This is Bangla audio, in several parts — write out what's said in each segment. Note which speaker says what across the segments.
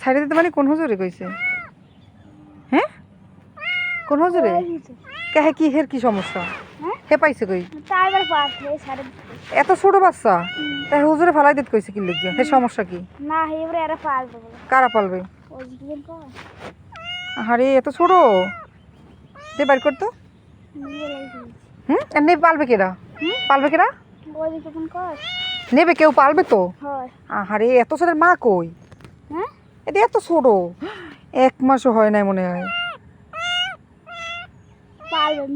Speaker 1: সাইডে দিতে মানে কোন হুজুরে কইছে? হ্যাঁ কোন হুজুরে? কে হে কি হের কি সমস্যা? হে? পাইছে কই? এত ছোট বাচ্চা? তাই হুজুরে ফালাই দিতে কইছে কি লিখবে হে সমস্যা কি?
Speaker 2: না এবারে এরা বলে।
Speaker 1: কারা পালবে? আরে এত ছোট? দে বাইর করতো হুম? নেবে পালবে কেরা পালবে কেরা। নেবে কেউ পালবে তো? আহারে এত ছোট মা কই? এটা এত ছোট। এক মাসও হয় নাই মনে হয়।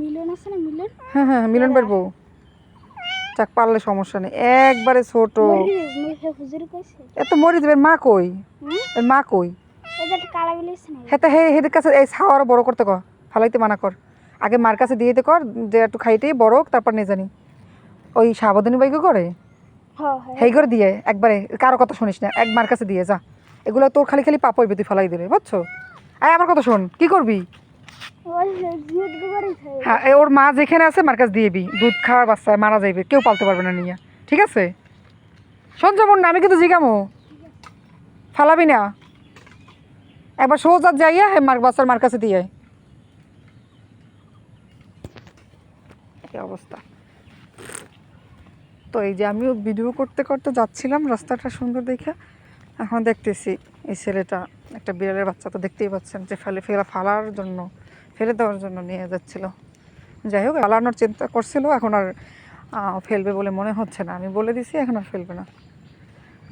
Speaker 2: মিলন আছে না মিলন?
Speaker 1: হ্যাঁ হ্যাঁ মিলন পারব। যাক পারলে সমস্যা নেই। একবারে ছোট। এত মরি মা কই? মা কই? হেতে হে হেদের কাছে এই ছাওয়ার বড় করতে কর। ফালাইতে মানা কর। আগে মার কাছে দিয়ে দিতে কর যে একটু খাইতে বড় তারপর নিয়ে জানি। ওই সাবধানী বাইকে করে?
Speaker 2: হ্যাঁ হ্যাঁ
Speaker 1: হেই করে দিয়ে একবারে কারও কথা শুনিস না। এক মার কাছে দিয়ে যা। এগুলো তোর খালি খালি পাপ হইবে তুই ফালাই দিলে, বুঝছ? আয় আমার কথা শোন, কি করবি? হ্যাঁ ওর মা যেখানে আছে মার কাছে দিয়েবি দুধ খাওয়ার বাচ্চা মারা যাইবে, কেউ পালতে পারবে না নিয়ে। ঠিক আছে? শোন যেমন না, আমি কিন্তু জিগামো। ফালাবি না। একবার সোজা যাইয়া হ্যাঁ মার বাচ্চার মার কাছে দিয়ে অবস্থা? তো এই যে আমিও ভিডিও করতে করতে যাচ্ছিলাম রাস্তাটা সুন্দর দেখে। এখন দেখতেছি এই ছেলেটা একটা বিড়ালের বাচ্চা তো দেখতেই পাচ্ছেন যে ফেলে ফেলা ফালার জন্য, ফেলে দেওয়ার জন্য নিয়ে যাচ্ছিল। যাই হোক, ফালানোর চিন্তা করছিল, এখন আর ফেলবে বলে মনে হচ্ছে না। আমি বলে দিছি, এখন আর ফেলবে না।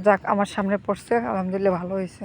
Speaker 1: যাক, আমার সামনে পড়ছে, আলহামদুলিল্লাহ ভালো হয়েছে।